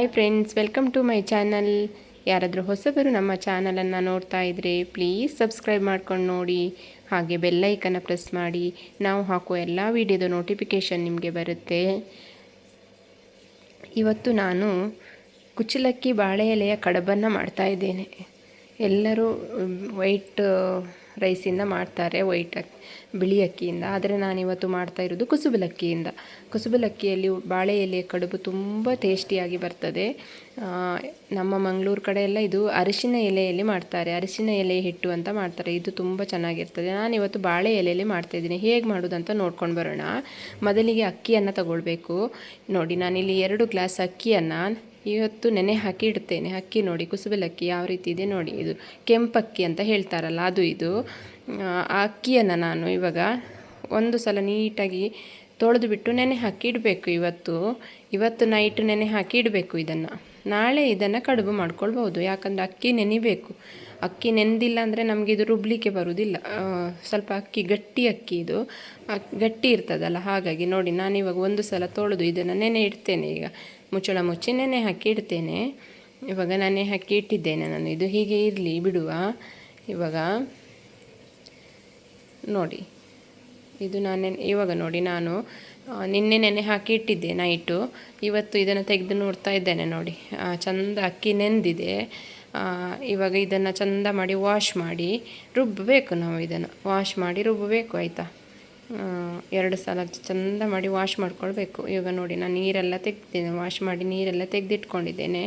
Hi friends welcome to my channel ಯಾರಾದರೂ ಹೊಸಬರು ನಮ್ಮ ಚಾನಲನ್ನು ನೋಡ್ತಾ ಇದ್ದರೆ ಪ್ಲೀಸ್ ಸಬ್ಸ್ಕ್ರೈಬ್ ಮಾಡ್ಕೊಂಡು ನೋಡಿ. ಹಾಗೆ ಬೆಲ್ಲೈಕನ್ನು ಪ್ರೆಸ್ ಮಾಡಿ. ನಾವು ಹಾಕೋ ಎಲ್ಲ ವಿಡಿಯೋದ ನೋಟಿಫಿಕೇಷನ್ ನಿಮಗೆ ಬರುತ್ತೆ. ಇವತ್ತು ನಾನು ಕುಚ್ಚಲಕ್ಕಿ ಬಾಳೆ ಎಲೆಯ ಕಡಬನ್ನು ಮಾಡ್ತಾ ಇದ್ದೇನೆ. ಎಲ್ಲರೂ ವೈಟ್ ರೈಸಿಂದ ಮಾಡ್ತಾರೆ ವೈಟ್ ಅಕ್ಕಿ, ಬಿಳಿ ಅಕ್ಕಿಯಿಂದ. ಆದರೆ ನಾನಿವತ್ತು ಮಾಡ್ತಾ ಇರೋದು ಕುಸುಬಲಕ್ಕಿಯಿಂದ ಕುಸುಬಲಕ್ಕಿಯಲ್ಲಿ ಬಾಳೆ ಎಲೆಯ ಕಡುಬು ತುಂಬ ಟೇಸ್ಟಿಯಾಗಿ ಬರ್ತದೆ. ನಮ್ಮ ಮಂಗಳೂರು ಕಡೆ ಎಲ್ಲ ಇದು ಅರಿಶಿನ ಎಲೆಯಲ್ಲಿ ಮಾಡ್ತಾರೆ. ಅರಿಶಿನ ಎಲೆ ಹಿಟ್ಟು ಅಂತ ಮಾಡ್ತಾರೆ. ಇದು ತುಂಬ ಚೆನ್ನಾಗಿರ್ತದೆ. ನಾನಿವತ್ತು ಬಾಳೆ ಎಲೆಯಲ್ಲಿ ಮಾಡ್ತಾಯಿದ್ದೀನಿ ಹೇಗೆ ಮಾಡೋದಂತ ನೋಡ್ಕೊಂಡು ಬರೋಣ. ಮೊದಲಿಗೆ ಅಕ್ಕಿಯನ್ನು ತಗೊಳ್ಬೇಕು. ನೋಡಿ, ನಾನಿಲ್ಲಿ ಎರಡು ಗ್ಲಾಸ್ ಅಕ್ಕಿಯನ್ನು ಇವತ್ತು ನೆನೆ ಹಾಕಿ ಇಡ್ತೇನೆ. ಅಕ್ಕಿ ನೋಡಿ ಕುಸುಬಲಕ್ಕಿ ಯಾವ ರೀತಿ ಇದೆ ನೋಡಿ. ಇದು ಕೆಂಪಕ್ಕಿ ಅಂತ ಹೇಳ್ತಾರಲ್ಲ, ಅದು ಇದು. ಆ ಅಕ್ಕಿಯನ್ನು ನಾನು ಇವಾಗ ಒಂದು ಸಲ ನೀಟಾಗಿ ತೊಳೆದು ಬಿಟ್ಟು ನೆನೆ ಹಾಕಿ ಇಡಬೇಕು ಇವತ್ತು. ಇವತ್ತು ನೈಟ್ ನೆನೆ ಹಾಕಿ ಇಡಬೇಕು ಇದನ್ನು. ನಾಳೆ ಇದನ್ನು ಕಡುಬು ಮಾಡ್ಕೊಳ್ಬೋದು ಯಾಕಂದರೆ ಅಕ್ಕಿ ನೆನಿಬೇಕು. ಅಕ್ಕಿ ನೆನೆದಿಲ್ಲ ಅಂದರೆ ನಮಗೆ ಇದು ರುಬ್ಲಿಕ್ಕೆ ಬರುವುದಿಲ್ಲ ಸ್ವಲ್ಪ ಅಕ್ಕಿ, ಗಟ್ಟಿ ಅಕ್ಕಿ ಇದು. ಗಟ್ಟಿ ಇರ್ತದಲ್ಲ, ಹಾಗಾಗಿ ನೋಡಿ ನಾನಿವಾಗ ಒಂದು ಸಲ ತೊಳೆದು ಇದನ್ನು ನೆನೆ ಇಡ್ತೇನೆ ಈಗ. ಮುಚ್ಚಳ ಮುಚ್ಚಿ ನೆನೆ ಹಾಕಿ ಇಡ್ತೇನೆ. ಇವಾಗ ನೆನೆ ಹಾಕಿ ಇಟ್ಟಿದ್ದೇನೆ ನಾನು. ಇದು ಹೀಗೆ ಇರಲಿ, ಬಿಡುವ. ಇವಾಗ ನೋಡಿ, ಇದು ನಾನು, ಇವಾಗ ನೋಡಿ ನಾನು ನಿನ್ನೆ ನೆನೆ ಹಾಕಿ ಇಟ್ಟಿದ್ದೆ ನೈಟು ಇವತ್ತು ಇದನ್ನು ತೆಗೆದು ನೋಡ್ತಾ ಇದ್ದೇನೆ ನೋಡಿ. ಚಂದ ಅಕ್ಕಿ ನೆಂದಿದೆ. ಇವಾಗ ಇದನ್ನು ಚಂದ ಮಾಡಿ ವಾಶ್ ಮಾಡಿ ರುಬ್ಬಬೇಕು ನಾವು ಇದನ್ನು. ವಾಶ್ ಮಾಡಿ ರುಬ್ಬಬೇಕು ಆಯಿತಾ? ಎರಡು ಸಲ ಚಂದ ಮಾಡಿ ವಾಶ್ ಮಾಡ್ಕೊಳ್ಬೇಕು. ಇವಾಗ ನೋಡಿ, ನಾನು ನೀರೆಲ್ಲ ತೆಗ್ದಿದ್ದೇನೆ. ವಾಶ್ ಮಾಡಿ ನೀರೆಲ್ಲ ತೆಗೆದಿಟ್ಕೊಂಡಿದ್ದೇನೆ.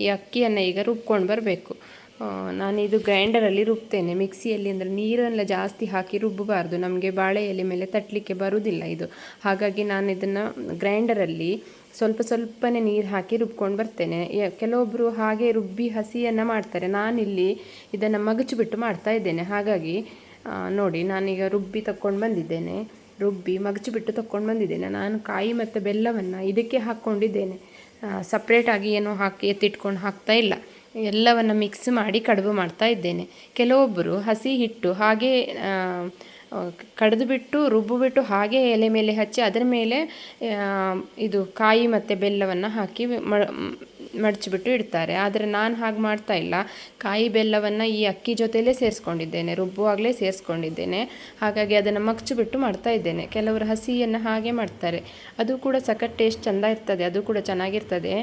ಈ ಅಕ್ಕಿಯನ್ನು ಈಗ ರುಬ್ಕೊಂಡು ಬರಬೇಕು. ನಾನು ಇದು ಗ್ರೈಂಡರಲ್ಲಿ ರುಬ್ತೇನೆ. ಮಿಕ್ಸಿಯಲ್ಲಿ ಅಂದರೆ ನೀರೆಲ್ಲ ಜಾಸ್ತಿ ಹಾಕಿ ರುಬ್ಬಬಾರ್ದು. ನಮಗೆ ಬಾಳೆ ಎಲೆ ಮೇಲೆ ತಟ್ಟಲಿಕ್ಕೆ ಬರುವುದಿಲ್ಲ ಇದು. ಹಾಗಾಗಿ ನಾನು ಇದನ್ನು ಗ್ರೈಂಡರಲ್ಲಿ ಸ್ವಲ್ಪ ಸ್ವಲ್ಪನೇ ನೀರು ಹಾಕಿ ರುಬ್ಕೊಂಡು ಬರ್ತೇನೆ. ಕೆಲವೊಬ್ಬರು ಹಾಗೆ ರುಬ್ಬಿ ಹಸಿಯನ್ನು ಮಾಡ್ತಾರೆ. ನಾನಿಲ್ಲಿ ಇದನ್ನು ಮಗಚು ಬಿಟ್ಟು ಮಾಡ್ತಾ ಇದ್ದೇನೆ. ಹಾಗಾಗಿ ನೋಡಿ, ನಾನೀಗ ರುಬ್ಬಿ ತಕ್ಕೊಂಡು ಬಂದಿದ್ದೇನೆ. ರುಬ್ಬಿ ಮಗಚು ಬಿಟ್ಟು ತಕ್ಕೊಂಡು ಬಂದಿದ್ದೇನೆ. ನಾನು ಕಾಯಿ ಮತ್ತು ಬೆಲ್ಲವನ್ನು ಇದಕ್ಕೆ ಹಾಕ್ಕೊಂಡಿದ್ದೇನೆ. ಸಪ್ರೇಟಾಗಿ ಏನೋ ಹಾಕಿ ಎತ್ತಿಟ್ಕೊಂಡು ಹಾಕ್ತಾ ಇಲ್ಲ. ಎಲ್ಲವನ್ನು ಮಿಕ್ಸ್ ಮಾಡಿ ಕಡುಬು ಮಾಡ್ತಾ ಇದ್ದೇನೆ. ಕೆಲವೊಬ್ಬರು ಹಸಿ ಹಿಟ್ಟು ಹಾಗೆ ಕಡಿದು ಬಿಟ್ಟು, ರುಬ್ಬು ಬಿಟ್ಟು ಹಾಗೆ ಎಲೆ ಮೇಲೆ ಹಚ್ಚಿ, ಅದರ ಮೇಲೆ ಇದು ಕಾಯಿ ಮತ್ತು ಬೆಲ್ಲವನ್ನು ಹಾಕಿ ಮಡಚಿಬಿಟ್ಟು ಇಡ್ತಾರೆ. ಆದರೆ ನಾನು ಹಾಗೆ ಮಾಡ್ತಾ ಇಲ್ಲ. ಕಾಯಿ ಬೆಲ್ಲವನ್ನು ಈ ಅಕ್ಕಿ ಜೊತೆಯಲ್ಲೇ ಸೇರಿಸ್ಕೊಂಡಿದ್ದೇನೆ. ರುಬ್ಬುವಾಗಲೇ ಸೇರಿಸ್ಕೊಂಡಿದ್ದೇನೆ. ಹಾಗಾಗಿ ಅದನ್ನು ಮಗ್ಚಿಬಿಟ್ಟು ಮಾಡ್ತಾ ಇದ್ದೇನೆ. ಕೆಲವರು ಹಸಿಯನ್ನು ಹಾಗೆ ಮಾಡ್ತಾರೆ. ಅದು ಕೂಡ ಸಖತ್ ಟೇಸ್ಟ್ ಚೆಂದ ಇರ್ತದೆ. ಅದು ಕೂಡ ಚೆನ್ನಾಗಿರ್ತದೆ.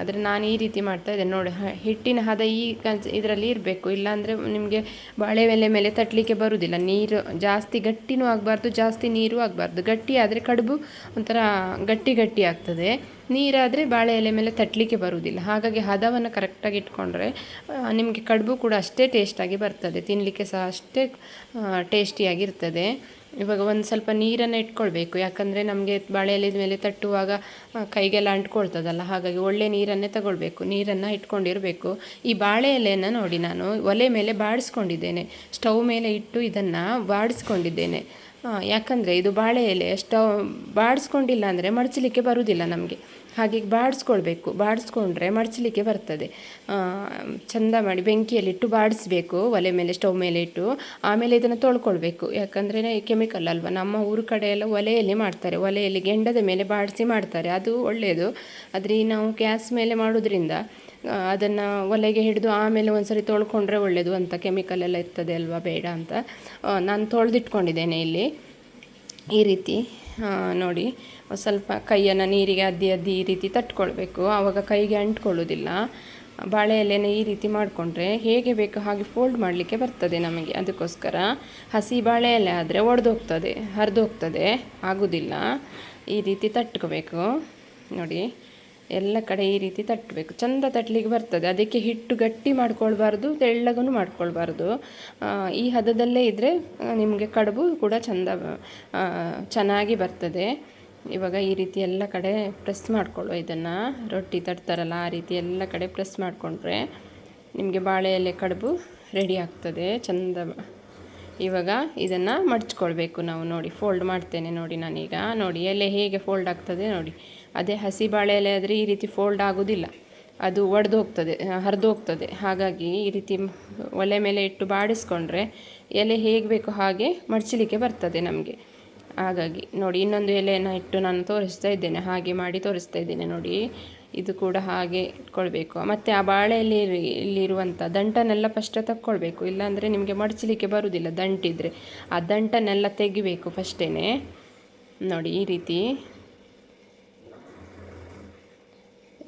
ಆದರೆ ನಾನು ಈ ರೀತಿ ಮಾಡ್ತಾ ಇದ್ದೇನೆ. ನೋಡಿ ಹಿಟ್ಟಿನ ಹದ ಈ ಕನ್ಸ್, ಇದರಲ್ಲಿ ಇರಬೇಕು. ಇಲ್ಲಾಂದರೆ ನಿಮಗೆ ಬಾಳೆ ಎಲೆ ಮೇಲೆ ತಟ್ಟಲಿಕ್ಕೆ ಬರುವುದಿಲ್ಲ ನೀರು ಜಾಸ್ತಿ ಗಟ್ಟಿನೂ ಆಗಬಾರ್ದು, ಜಾಸ್ತಿ ನೀರು ಆಗಬಾರ್ದು. ಗಟ್ಟಿ ಆದರೆ ಕಡುಬು ಒಂಥರ ಗಟ್ಟಿ ಗಟ್ಟಿ ಆಗ್ತದೆ. ನೀರಾದರೆ ಬಾಳೆ ಎಲೆ ಮೇಲೆ ತಟ್ಟಲಿಕ್ಕೆ ಬರುವುದಿಲ್ಲ. ಹಾಗಾಗಿ ಹದವನ್ನು ಕರೆಕ್ಟಾಗಿ ಇಟ್ಕೊಂಡ್ರೆ ನಿಮಗೆ ಕಡುಬು ಕೂಡ ಅಷ್ಟೇ ಟೇಸ್ಟಾಗಿ ಬರ್ತದೆ. ತಿನ್ನಲಿಕ್ಕೆ ಸಹ ಅಷ್ಟೇ ಟೇಸ್ಟಿಯಾಗಿರ್ತದೆ ಇವಾಗ ಒಂದು ಸ್ವಲ್ಪ ನೀರನ್ನು ಇಟ್ಕೊಳ್ಬೇಕು. ಯಾಕಂದರೆ ನಮಗೆ ಬಾಳೆ ಎಲೆ ಮೇಲೆ ತಟ್ಟುವಾಗ ಕೈಗೆಲ್ಲ ಅಂಟ್ಕೊಳ್ತದಲ್ಲ. ಹಾಗಾಗಿ ಒಳ್ಳೆ ನೀರನ್ನೇ ತಗೊಳ್ಬೇಕು. ನೀರನ್ನು ಇಟ್ಕೊಂಡಿರಬೇಕು. ಈ ಬಾಳೆ ಎಲೆಯನ್ನು ನೋಡಿ ನಾನು ಒಲೆ ಮೇಲೆ ಬಾಡಿಸ್ಕೊಂಡಿದ್ದೇನೆ. ಸ್ಟವ್ ಮೇಲೆ ಇಟ್ಟು ಇದನ್ನು ಬಾಡಿಸ್ಕೊಂಡಿದ್ದೇನೆ. ಯಾಕಂದರೆ ಇದು ಬಾಳೆ ಎಲೆ ಸ್ಟವ್ ಬಾಡಿಸ್ಕೊಂಡಿಲ್ಲ ಅಂದರೆ ಮಡಚಲಿಕ್ಕೆ ಬರುವುದಿಲ್ಲ ನಮಗೆ. ಹಾಗೆ ಬಾಡಿಸ್ಕೊಳ್ಬೇಕು, ಬಾಡಿಸ್ಕೊಂಡ್ರೆ ಮಡಚಲಿಕ್ಕೆ ಬರ್ತದೆ. ಚಂದ ಮಾಡಿ ಬೆಂಕಿಯಲ್ಲಿಟ್ಟು ಬಾಡಿಸ್ಬೇಕು, ಒಲೆ ಮೇಲೆ, ಸ್ಟವ್ ಮೇಲೆ ಇಟ್ಟು ಆಮೇಲೆ ಇದನ್ನು ತೊಳ್ಕೊಳ್ಬೇಕು. ಯಾಕಂದರೆ ಕೆಮಿಕಲ್ ಅಲ್ವಾ, ನಮ್ಮ ಊರು ಕಡೆ ಎಲ್ಲ ಒಲೆಯಲ್ಲಿ ಮಾಡ್ತಾರೆ. ಒಲೆಯಲ್ಲಿ ಗೆಂಡದ ಮೇಲೆ ಬಾಡಿಸಿ ಮಾಡ್ತಾರೆ. ಅದು ಒಳ್ಳೆಯದು ಆದರೆ ನಾವು ಗ್ಯಾಸ್ ಮೇಲೆ ಮಾಡೋದ್ರಿಂದ ಅದನ್ನು ಒಲೆಗೆ ಹಿಡಿದು ಆಮೇಲೆ ಒಂದ್ಸರಿ ತೊಳ್ಕೊಂಡ್ರೆ ಒಳ್ಳೆಯದು ಅಂತ ಕೆಮಿಕಲ್ ಎಲ್ಲ ಇರ್ತದೆ ಅಲ್ವಾ ಬೇಡ ಅಂತ. ನಾನು ತೊಳೆದಿಟ್ಕೊಂಡಿದ್ದೇನೆ ಇಲ್ಲಿ. ಈ ರೀತಿ ನೋಡಿ, ಸ್ವಲ್ಪ ಕೈಯನ್ನು ನೀರಿಗೆ ಅದ್ದಿ ಅದ್ದಿ ಈ ರೀತಿ ತಟ್ಕೊಳ್ಬೇಕು. ಆವಾಗ ಕೈಗೆ ಅಂಟ್ಕೊಳ್ಳೋದಿಲ್ಲ. ಬಾಳೆ ಎಲೆನ ಈ ರೀತಿ ಮಾಡಿಕೊಂಡ್ರೆ ಹೇಗೆ ಬೇಕು ಹಾಗೆ ಫೋಲ್ಡ್ ಮಾಡಲಿಕ್ಕೆ ಬರ್ತದೆ ನಮಗೆ. ಅದಕ್ಕೋಸ್ಕರ ಹಸಿ ಬಾಳೆ ಎಲೆ ಆದರೆ ಒಡೆದೋಗ್ತದೆ, ಹರಿದೋಗ್ತದೆ, ಆಗೋದಿಲ್ಲ. ಈ ರೀತಿ ತಟ್ಕೋಬೇಕು. ನೋಡಿ ಎಲ್ಲ ಕಡೆ ಈ ರೀತಿ ತಟ್ಟಬೇಕು. ಚಂದ ತಟ್ಟಲಿಕ್ಕೆ ಬರ್ತದೆ. ಅದಕ್ಕೆ ಹಿಟ್ಟು ಗಟ್ಟಿ ಮಾಡ್ಕೊಳ್ಬಾರ್ದು ತೆಳ್ಳಗೂ ಮಾಡ್ಕೊಳ್ಬಾರ್ದು. ಈ ಹದದಲ್ಲೇ ಇದ್ದರೆ ನಿಮಗೆ ಕಡುಬು ಕೂಡ ಚಂದ ಚೆನ್ನಾಗಿ ಬರ್ತದೆ. ಇವಾಗ ಈ ರೀತಿ ಎಲ್ಲ ಕಡೆ ಪ್ರೆಸ್ ಮಾಡಿಕೊಳ್ಳುವ ಇದನ್ನು. ರೊಟ್ಟಿ ತಟ್ತಾರಲ್ಲ, ಆ ರೀತಿ ಎಲ್ಲ ಕಡೆ ಪ್ರೆಸ್ ಮಾಡಿಕೊಂಡ್ರೆ ನಿಮಗೆ ಬಾಳೆ ಎಲೆ ಕಡುಬು ರೆಡಿ ಆಗ್ತದೆ. ಚಂದ ಇವಾಗ ಇದನ್ನು ಮಡ್ಚ್ಕೊಳ್ಬೇಕು ನಾವು ನೋಡಿ ಫೋಲ್ಡ್ ಮಾಡ್ತೇನೆ ನೋಡಿ ನಾನೀಗ. ನೋಡಿ, ಎಲೆ ಹೇಗೆ ಫೋಲ್ಡ್ ಆಗ್ತದೆ ನೋಡಿ. ಅದೇ ಹಸಿ ಬಾಳೆ ಎಲೆ ಆದರೆ ಈ ರೀತಿ ಫೋಲ್ಡ್ ಆಗೋದಿಲ್ಲ. ಅದು ಒಡೆದು ಹೋಗ್ತದೆ, ಹರಿದು ಹೋಗ್ತದೆ. ಹಾಗಾಗಿ ಈ ರೀತಿ ಒಲೆ ಮೇಲೆ ಇಟ್ಟು ಬಾಡಿಸ್ಕೊಂಡ್ರೆ ಎಲೆ ಹೇಗೆ ಬೇಕೋ ಹಾಗೆ ಮಡಚಲಿಕ್ಕೆ ಬರ್ತದೆ ನಮಗೆ. ಹಾಗಾಗಿ ನೋಡಿ, ಇನ್ನೊಂದು ಎಲೆಯನ್ನು ಇಟ್ಟು ನಾನು ತೋರಿಸ್ತಾ ಇದ್ದೇನೆ, ಹಾಗೆ ಮಾಡಿ ತೋರಿಸ್ತಾ ಇದ್ದೇನೆ ನೋಡಿ. ಇದು ಕೂಡ ಹಾಗೆ ಇಟ್ಕೊಳ್ಬೇಕು. ಮತ್ತು ಆ ಬಾಳೆಯಲ್ಲಿ ಇಲ್ಲಿರುವಂಥ ದಂಟನ್ನೆಲ್ಲ ಫಸ್ಟ್ ತಕ್ಕೊಳ್ಬೇಕು. ಇಲ್ಲಾಂದರೆ ನಿಮಗೆ ಮಡಚಲಿಕ್ಕೆ ಬರುವುದಿಲ್ಲ ದಂಟಿದ್ರೆ ಆ ದಂಟನ್ನೆಲ್ಲ ತೆಗಿಬೇಕು ಫಸ್ಟೇ ನೋಡಿ, ಈ ರೀತಿ.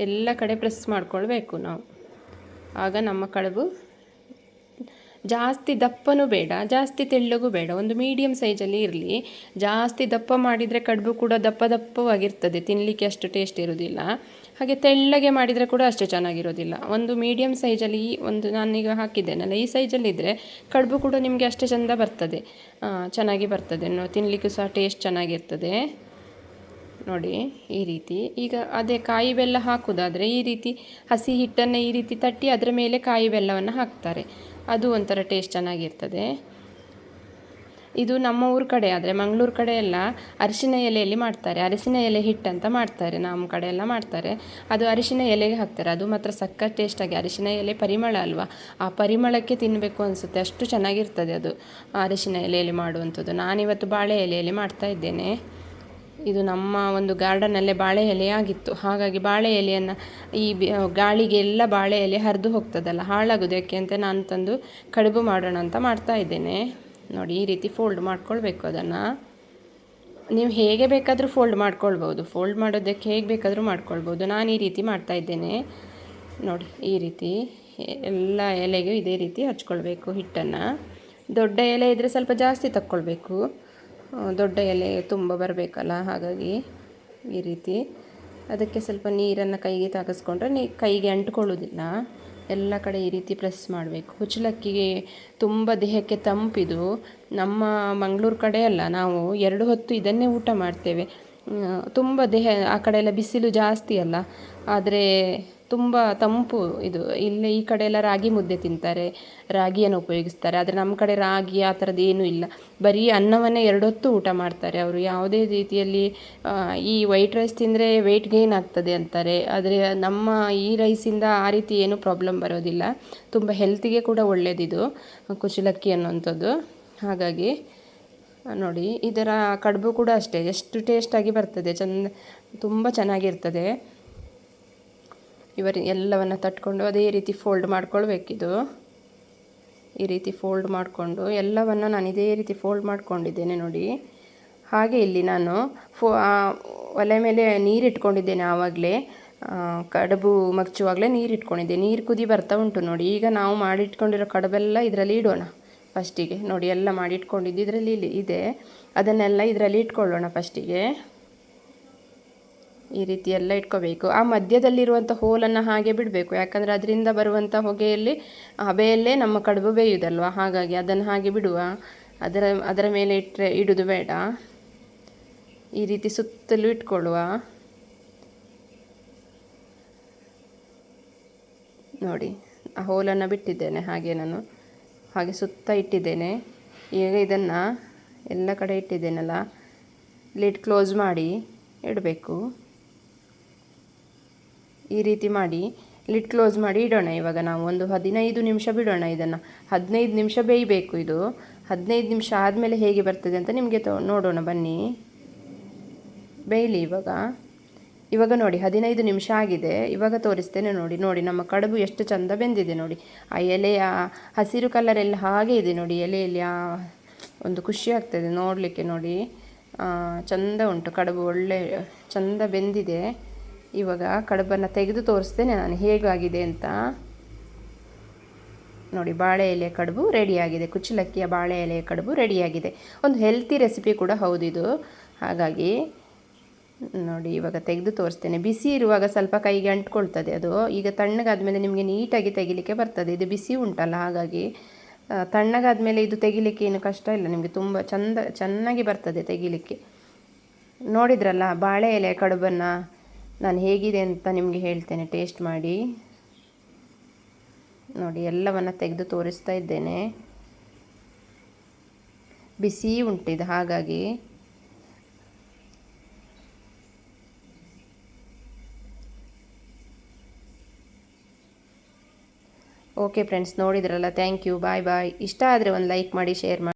ಎಲ್ಲ ಕಡೆ ಪ್ರೆಸ್ ಮಾಡಿಕೊಳ್ಬೇಕು ನಾವು. ಆಗ ನಮ್ಮ ಕಡುಬು ಜಾಸ್ತಿ ದಪ್ಪನೂ ಬೇಡ, ಜಾಸ್ತಿ ತೆಳ್ಳಗೂ ಬೇಡ. ಒಂದು ಮೀಡಿಯಮ್ ಸೈಜಲ್ಲಿ ಇರಲಿ. ಜಾಸ್ತಿ ದಪ್ಪ ಮಾಡಿದರೆ ಕಡುಬು ಕೂಡ ದಪ್ಪ ದಪ್ಪವಾಗಿರ್ತದೆ. ತಿನ್ನಲಿಕ್ಕೆ ಅಷ್ಟು ಟೇಸ್ಟ್ ಇರೋದಿಲ್ಲ. ಹಾಗೆ ತೆಳ್ಳಗೆ ಮಾಡಿದರೆ ಕೂಡ ಅಷ್ಟು ಚೆನ್ನಾಗಿರೋದಿಲ್ಲ. ಒಂದು ಮೀಡಿಯಮ್ ಸೈಜಲ್ಲಿ ಈ ಒಂದು ನಾನೀಗ ಹಾಕಿದ್ದೇನಲ್ಲ, ಈ ಸೈಜಲ್ಲಿದ್ದರೆ ಕಡುಬು ಕೂಡ ನಿಮಗೆ ಅಷ್ಟೇ ಚೆಂದ ಬರ್ತದೆ. ಚೆನ್ನಾಗಿ ಬರ್ತದೆ. ತಿನ್ನಲಿಕ್ಕೂ ಸಹ ಟೇಸ್ಟ್ ಚೆನ್ನಾಗಿರ್ತದೆ. ನೋಡಿ, ಈ ರೀತಿ. ಈಗ ಅದೇ ಕಾಯಿ ಬೆಲ್ಲ ಹಾಕೋದಾದರೆ ಈ ರೀತಿ ಹಸಿ ಹಿಟ್ಟನ್ನು ಈ ರೀತಿ ತಟ್ಟಿ ಅದರ ಮೇಲೆ ಕಾಯಿ ಬೆಲ್ಲವನ್ನು ಹಾಕ್ತಾರೆ. ಅದು ಒಂಥರ ಟೇಸ್ಟ್ ಚೆನ್ನಾಗಿರ್ತದೆ. ಇದು ನಮ್ಮ ಊರ ಕಡೆ ಆದರೆ ಮಂಗಳೂರು ಕಡೆ ಎಲ್ಲ ಅರಿಶಿನ ಎಲೆಯಲ್ಲಿ ಮಾಡ್ತಾರೆ. ಅರಿಶಿನ ಎಲೆ ಹಿಟ್ಟಂತ ಮಾಡ್ತಾರೆ. ನಮ್ಮ ಕಡೆ ಎಲ್ಲ ಮಾಡ್ತಾರೆ. ಅದು ಅರಿಶಿನ ಎಲೆಗೆ ಹಾಕ್ತಾರೆ. ಅದು ಮಾತ್ರ ಸಕ್ಕ ಟೇಸ್ಟಾಗಿ ಅರಿಶಿನ ಎಲೆ ಪರಿಮಳ ಅಲ್ವಾ? ಆ ಪರಿಮಳಕ್ಕೆ ತಿನ್ನಬೇಕು ಅನಿಸುತ್ತೆ. ಅಷ್ಟು ಚೆನ್ನಾಗಿರ್ತದೆ ಅದು ಅರಿಶಿನ ಎಲೆಯಲ್ಲಿ ಮಾಡುವಂಥದ್ದು. ನಾನಿವತ್ತು ಬಾಳೆ ಎಲೆಯಲ್ಲಿ ಮಾಡ್ತಾ ಇದ್ದೇನೆ. ಇದು ನಮ್ಮ ಒಂದು ಗಾರ್ಡನಲ್ಲೇ ಬಾಳೆ ಎಲೆ ಆಗಿತ್ತು. ಹಾಗಾಗಿ ಬಾಳೆ ಎಲೆಯನ್ನು ಈ ಗಾಳಿಗೆ ಎಲ್ಲ ಬಾಳೆ ಎಲೆ ಹರಿದು ಹೋಗ್ತದಲ್ಲ ಹಾಳಾಗೋದಕ್ಕೆ ಅಂತ ನಾನು ತಂದು ಕಡುಬು ಮಾಡೋಣ ಅಂತ ಮಾಡ್ತಾ ಇದ್ದೇನೆ. ನೋಡಿ, ಈ ರೀತಿ ಫೋಲ್ಡ್ ಮಾಡ್ಕೊಳ್ಬೇಕು ಅದನ್ನು. ನೀವು ಹೇಗೆ ಬೇಕಾದರೂ ಫೋಲ್ಡ್ ಮಾಡ್ಕೊಳ್ಬೋದು. ಫೋಲ್ಡ್ ಮಾಡೋದಕ್ಕೆ ಹೇಗೆ ಬೇಕಾದರೂ ಮಾಡ್ಕೊಳ್ಬೋದು. ನಾನು ಈ ರೀತಿ ಮಾಡ್ತಾ ಇದ್ದೇನೆ. ನೋಡಿ, ಈ ರೀತಿ ಎಲ್ಲ ಎಲೆಗೂ ಇದೇ ರೀತಿ ಹಚ್ಕೊಳ್ಬೇಕು ಹಿಟ್ಟನ್ನು. ದೊಡ್ಡ ಎಲೆ ಇದ್ದರೆ ಸ್ವಲ್ಪ ಜಾಸ್ತಿ ತಕ್ಕೊಳ್ಬೇಕು. ದೊಡ್ಡ ಎಲೆ ತುಂಬ ಬರಬೇಕಲ್ಲ, ಹಾಗಾಗಿ ಈ ರೀತಿ. ಅದಕ್ಕೆ ಸ್ವಲ್ಪ ನೀರನ್ನು ಕೈಗೆ ತಾಗಿಸ್ಕೊಂಡ್ರೆ ನೀ, ಕೈಗೆ ಅಂಟ್ಕೊಳ್ಳೋದಿಲ್ಲ. ಎಲ್ಲ ಕಡೆ ಈ ರೀತಿ ಪ್ರೆಸ್ ಮಾಡಬೇಕು. ಕುಚ್ಚಲಕ್ಕಿಗೆ ತುಂಬ ದೇಹಕ್ಕೆ ತಂಪಿದು. ನಮ್ಮ ಮಂಗಳೂರು ಕಡೆ ಅಲ್ಲ, ನಾವು ಎರಡು ಹೊತ್ತು ಇದನ್ನೇ ಊಟ ಮಾಡ್ತೇವೆ. ತುಂಬ ದೇಹ ಆ ಕಡೆ ಎಲ್ಲ ಬಿಸಿಲು ಜಾಸ್ತಿ ಅಲ್ಲ. ಆದರೆ ತುಂಬ ತಂಪು ಇದು. ಇಲ್ಲಿ ಈ ಕಡೆ ಎಲ್ಲ ರಾಗಿ ಮುದ್ದೆ ತಿಂತಾರೆ, ರಾಗಿಯನ್ನು ಉಪಯೋಗಿಸ್ತಾರೆ. ಆದರೆ ನಮ್ಮ ಕಡೆ ರಾಗಿ ಆ ಥರದ್ದು ಏನೂ ಇಲ್ಲ. ಬರೀ ಅನ್ನವನ್ನೇ ಎರಡೊತ್ತು ಊಟ ಮಾಡ್ತಾರೆ ಅವರು. ಯಾವುದೇ ರೀತಿಯಲ್ಲಿ ಈ ವೈಟ್ ರೈಸ್ ತಿಂದರೆ ವೆಯ್ಟ್ ಗೈನ್ ಆಗ್ತದೆ ಅಂತಾರೆ. ಆದರೆ ನಮ್ಮ ಈ ರೈಸಿಂದ ಆ ರೀತಿ ಏನೂ ಪ್ರಾಬ್ಲಮ್ ಬರೋದಿಲ್ಲ. ತುಂಬ ಹೆಲ್ತಿಗೆ ಕೂಡ ಒಳ್ಳೆಯದಿದು ಕುಚಲಕ್ಕಿ ಅನ್ನೋಂಥದ್ದು ಹಾಗಾಗಿ, ನೋಡಿ, ಇದರ ಕಡುಬು ಕೂಡ ಅಷ್ಟೇ. ಎಷ್ಟು ಟೇಸ್ಟಾಗಿ ಬರ್ತದೆ? ಚೆಂದ, ತುಂಬ ಚೆನ್ನಾಗಿರ್ತದೆ. ಇವರಿ ಎಲ್ಲವನ್ನು ತಟ್ಕೊಂಡು ಅದೇ ರೀತಿ ಫೋಲ್ಡ್ ಮಾಡ್ಕೊಳ್ಬೇಕಿದು. ಈ ರೀತಿ ಫೋಲ್ಡ್ ಮಾಡಿಕೊಂಡು ಎಲ್ಲವನ್ನು ನಾನು ಇದೇ ರೀತಿ ಫೋಲ್ಡ್ ಮಾಡ್ಕೊಂಡಿದ್ದೇನೆ ನೋಡಿ. ಹಾಗೆ ಇಲ್ಲಿ ನಾನು ಫೋ ಒಲೆ ಮೇಲೆ ನೀರಿಟ್ಕೊಂಡಿದ್ದೇನೆ ಆವಾಗಲೇ. ಕಡುಬು ಮಗ್ಚುವಾಗಲೇ ನೀರು ಇಟ್ಕೊಂಡಿದ್ದೆ ನೀರು ಕುದಿ ಬರ್ತಾ ಉಂಟು ನೋಡಿ. ಈಗ ನಾವು ಮಾಡಿಟ್ಕೊಂಡಿರೋ ಕಡುಬೆಲ್ಲ ಇದರಲ್ಲಿ ಇಡೋಣ. ಫಸ್ಟಿಗೆ ನೋಡಿ, ಎಲ್ಲ ಮಾಡಿಟ್ಕೊಂಡಿದ್ದು ಇದರಲ್ಲಿ ಇದೆ. ಅದನ್ನೆಲ್ಲ ಇದರಲ್ಲಿ ಇಟ್ಕೊಳ್ಳೋಣ ಫಸ್ಟಿಗೆ ಈ ರೀತಿ ಎಲ್ಲ ಇಟ್ಕೋಬೇಕು. ಆ ಮಧ್ಯದಲ್ಲಿರುವಂಥ ಹೋಲನ್ನು ಹಾಗೆ ಬಿಡಬೇಕು. ಯಾಕಂದರೆ ಅದರಿಂದ ಬರುವಂಥ ಹೊಗೆಯಲ್ಲಿ ಹಬೆಯಲ್ಲೇ ನಮ್ಮ ಕಡುಬು ಬೇಯುವುದಲ್ವ ಹಾಗಾಗಿ ಅದನ್ನು ಹಾಗೆ ಬಿಡುವ. ಅದರ ಅದರ ಮೇಲೆ ಇಟ್ಟರೆ ಇಡುವುದು ಬೇಡ. ಈ ರೀತಿ ಸುತ್ತಲೂ ಇಟ್ಕೊಳ್ಳುವ. ನೋಡಿ, ಆ ಹೋಲನ್ನು ಬಿಟ್ಟಿದ್ದೇನೆ, ಹಾಗೆ ನಾನು. ಹಾಗೆ ಸುತ್ತ ಇಟ್ಟಿದ್ದೇನೆ. ಈಗ ಇದನ್ನು ಎಲ್ಲ ಕಡೆ ಇಟ್ಟಿದ್ದೇನಲ್ಲ ಲಿಡ್ ಕ್ಲೋಸ್ ಮಾಡಿ ಇಡಬೇಕು. ಈ ರೀತಿ ಮಾಡಿ ಲಿಡ್ ಕ್ಲೋಸ್ ಮಾಡಿ ಇಡೋಣ ಇವಾಗ ನಾವು. ಒಂದು ಹದಿನೈದು ನಿಮಿಷ ಬಿಡೋಣ ಇದನ್ನು. ಹದಿನೈದು ನಿಮಿಷ ಬೇಯಬೇಕು ಇದು. ಹದಿನೈದು ನಿಮಿಷ ಆದಮೇಲೆ ಹೇಗೆ ಬರ್ತದೆ ಅಂತ ನಿಮಗೆ ತೊ, ನೋಡೋಣ ಬನ್ನಿ. ಬೇಯಲಿ ಇವಾಗ. ಇವಾಗ ನೋಡಿ, ಹದಿನೈದು ನಿಮಿಷ ಆಗಿದೆ. ಇವಾಗ ತೋರಿಸ್ತೇನೆ ನೋಡಿ ನೋಡಿ ನಮ್ಮ ಕಡುಬು ಎಷ್ಟು ಚಂದ ಬೆಂದಿದೆ ನೋಡಿ. ಆ ಎಲೆಯ ಹಸಿರು ಕಲರ್ ಎಲ್ಲ ಹಾಗೆ ಇದೆ ನೋಡಿ, ಎಲೆಯಲ್ಲಿ ಆ ಒಂದು ಖುಷಿ ಆಗ್ತದೆ ನೋಡಲಿಕ್ಕೆ ನೋಡಿ. ಚಂದ ಉಂಟು ಕಡುಬು ಒಳ್ಳೆ, ಚಂದ ಬೆಂದಿದೆ. ಇವಾಗ ಕಡುಬನ್ನು ತೆಗೆದು ತೋರಿಸ್ತೇನೆ ನಾನು ಹೇಗಾಗಿದೆ ಅಂತ. ನೋಡಿ, ಬಾಳೆ ಎಲೆ ಕಡುಬು ರೆಡಿಯಾಗಿದೆ. ಕುಚ್ಚಲಕ್ಕಿಯ ಬಾಳೆ ಎಲೆಯ ಕಡುಬು ರೆಡಿಯಾಗಿದೆ. ಒಂದು ಹೆಲ್ತಿ ರೆಸಿಪಿ ಕೂಡ ಹೌದು ಇದು. ಹಾಗಾಗಿ, ನೋಡಿ, ಇವಾಗ ತೆಗೆದು ತೋರಿಸ್ತೇನೆ. ಬಿಸಿ ಇರುವಾಗ ಸ್ವಲ್ಪ ಕೈಗೆ ಅಂಟ್ಕೊಳ್ತದೆ ಅದು. ಈಗ ತಣ್ಣಗಾದ್ಮೇಲೆ ನಿಮಗೆ ನೀಟಾಗಿ ತೆಗಿಲಿಕ್ಕೆ ಬರ್ತದೆ. ಇದು ಬಿಸಿ ಉಂಟಲ್ಲ, ಹಾಗಾಗಿ ತಣ್ಣಗಾದ್ಮೇಲೆ ಇದು ತೆಗಿಲಿಕ್ಕೆ ಏನು ಕಷ್ಟ ಇಲ್ಲ ನಿಮಗೆ. ತುಂಬ ಚಂದ, ಚೆನ್ನಾಗಿ ಬರ್ತದೆ ತೆಗಿಲಿಕ್ಕೆ. ನೋಡಿದ್ರಲ್ಲ, ಬಾಳೆ ಎಲೆ ಕಡುಬನ್ನು ನಾನು ಹೇಗಿದೆ ಅಂತ ನಿಮಗೆ ಹೇಳ್ತೇನೆ ಟೇಸ್ಟ್ ಮಾಡಿ. ನೋಡಿ, ಎಲ್ಲವನ್ನು ತೆಗೆದು ತೋರಿಸ್ತಾ ಇದ್ದೇನೆ. ಬಿಸಿ ಉಂಟಿದೆ, ಹಾಗಾಗಿ. ಓಕೆ ಫ್ರೆಂಡ್ಸ್ ನೋಡಿದ್ರಲ್ಲ? ಥ್ಯಾಂಕ್ ಯು ಬಾಯ್ ಬಾಯ್ ಇಷ್ಟ ಆದರೆ ಒಂದು ಲೈಕ್ ಮಾಡಿ ಶೇರ್ ಮಾಡಿ.